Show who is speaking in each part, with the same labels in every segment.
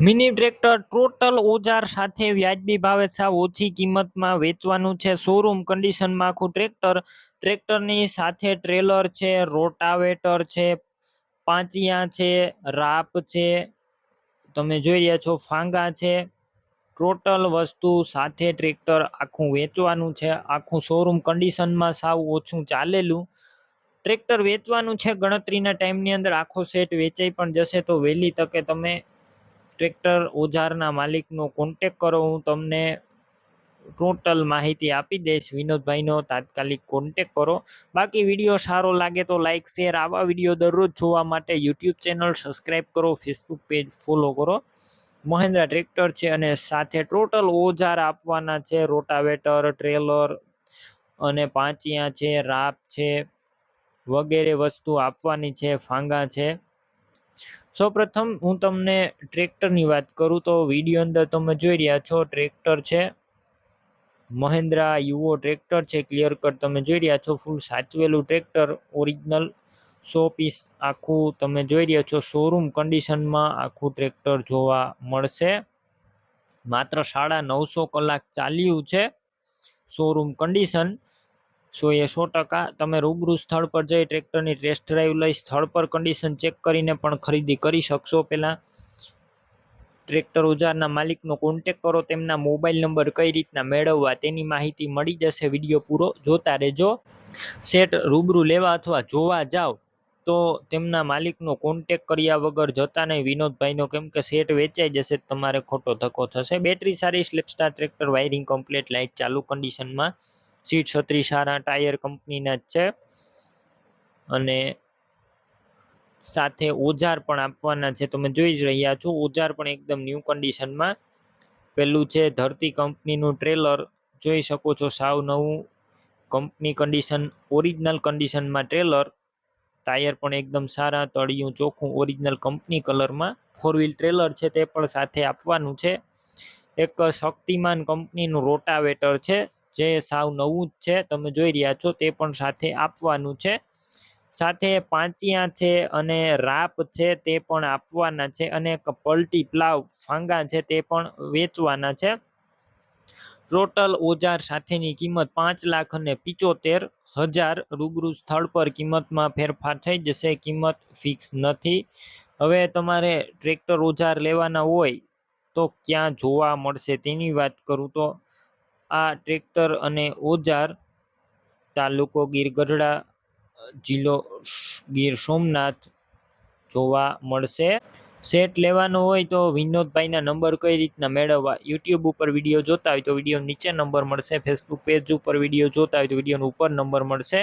Speaker 1: Mini tractor total ઓજાર સાથે વ્યાજબી ભાવે સાવ ઓછી કિંમતમાં વેચવાનું છે. શોરૂમ કન્ડિશનમાં આખું ટ્રેક્ટર, ટ્રેક્ટરની સાથે ટ્રેલર છે રોટાવેટર છે, પાંચિયા છે, રાપ છે, તમે જોઈ રહ્યા છો, ફાંગા છે. ટોટલ વસ્તુ સાથે ટ્રેક્ટર આખું વેચવાનું છે. આખું શોરૂમ કન્ડિશનમાં સાવ ઓછું ચાલેલું. ટ્રેક્ટર વેચવાનું છે, ગણતરીના ટાઈમની અંદર આખો સેટ વેચાઈ પણ જશે તો વહેલી તકે તમે ટ્રેક્ટર ઓજારના માલિકનો કોન્ટેક કરો, હું તમને ટોટલ માહિતી આપી દઈશ. વિનોદભાઈનો તાત્કાલિક કોન્ટેક કરો. બાકી વીડિયો સારો લાગે તો લાઇક શેર આવા વીડિયો દરરોજ જોવા માટે યુટ્યુબ ચેનલ સબસ્ક્રાઈબ કરો ફેસબુક પેજ ફોલો કરો. મહેન્દ્રા ટ્રેક્ટર છે અને સાથે ટોટલ ઓજાર આપવાના છે. રોટાવેટર ટ્રેલર અને પાંચિયા છે, રાપ છે, વગેરે વસ્તુ આપવાની છે, ફાંગા છે. સૌપ્રથમ હું તમને ટ્રેક્ટરની વાત કરું તો વીડિયો અંદર તમે જોઈ રહ્યા છો, ટ્રેક્ટર છે. મહેન્દ્રા યુવો ટ્રેક્ટર છે ક્લિયર કટ તમે જોઈ રહ્યા છો ફૂલ સાચવેલું ટ્રેક્ટર ઓરિજિનલ સો પીસ આખું તમે જોઈ રહ્યા છો શોરૂમ કન્ડિશનમાં આખું ટ્રેક્ટર જોવા મળશે. માત્ર સાડા નવસો કલાક ચાલ્યું છે શોરૂમ કન્ડિશન સો એ સો ટકા? તમે રૂબરૂ સ્થળ પર જઈ ટ્રેક્ટરની ટેસ્ટ ડ્રાઈવ લઈ સ્થળ પર કન્ડિશન ચેક કરીને પણ ખરીદી કરી શકશો. પહેલાં ટ્રેક્ટર ઉજારના માલિકનો કોન્ટેક કરો, તેમના મોબાઈલ નંબર કઈ રીતના મેળવવા તેની માહિતી મળી જશે. વીડિયો પૂરો જોતા રહેજો. સેટ રૂબરૂ લેવા અથવા જોવા જાઓ તો તેમના માલિકનો કોન્ટેક કર્યા વગર જતા નહીં. વિનોદભાઈનો કેમ કે સેટ વેચાઈ જશે તમારે ખોટો ધક્કો થશે. બેટરી સારી self starter tractor wiring complete light ચાલુ કન્ડિશનમાં સીટ છત્રી સારા ટાયર કંપનીના જ છે. અને સાથે ઓજાર પણ આપવાના છે. તમે જોઈ જ રહ્યા છો, ઓજાર પણ એકદમ ન્યૂ કન્ડિશનમાં પેલું છે, ધરતી કંપનીનું ટ્રેલર જોઈ શકો છો, સાવ નવું કંપની કન્ડિશન ઓરિજિનલ કન્ડિશનમાં ટ્રેલર ટાયર પણ એકદમ સારા, તળિયું ચોખ્ખું ઓરિજિનલ કંપની કલરમાં. ફોર વ્હીલ ટ્રેલર છે તે પણ સાથે આપવાનું છે. એક શક્તિમાન કંપનીનું રોટાવેટર છે. જે સાવ નવું જ છે, તમે જોઈ રહ્યા છો તે પણ સાથે આપવાનું છે. સાથે પાંચિયા છે અને રાપ છે તે પણ આપવાના છે અને પલટી પ્લાવ ફાંગા છે તે પણ વેચવાના છે. ટોટલ ઓજાર સાથેની કિંમત પાંચ લાખ અને પિચોતેર હજાર રૂબરૂ સ્થળ પર કિંમતમાં ફેરફાર થઈ જશે, કિંમત ફિક્સ નથી. હવે તમારે ટ્રેક્ટર ઓજાર લેવાના હોય તો ક્યાં જોવા મળશે તેની વાત કરું તો આ ટ્રેક્ટર અને ઓજાર તાલુકો ગીર ગઢડા, જિલ્લો ગીર સોમનાથ જોવા મળશે. સેટ લેવાનો હોય તો વિનોદભાઈના નંબર કઈ રીતના મેળવવા? યુટ્યુબ ઉપર વીડિયો જોતા હોય તો વીડિયો નીચે નંબર મળશે. ફેસબુક પેજ ઉપર વીડિયો જોતા હોય તો વિડીયોનો ઉપર નંબર મળશે.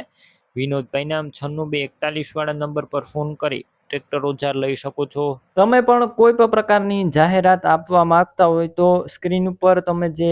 Speaker 1: વિનોદભાઈ નામ છન્નું બે એકતાલીસવાળા નંબર પર ફોન કરી ટ્રેક્ટર ઓજાર લઈ શકો છો. તમે પણ કોઈ પણ પ્રકારની જાહેરાત આપવા માંગતા હોય તો સ્ક્રીન ઉપર તમે જે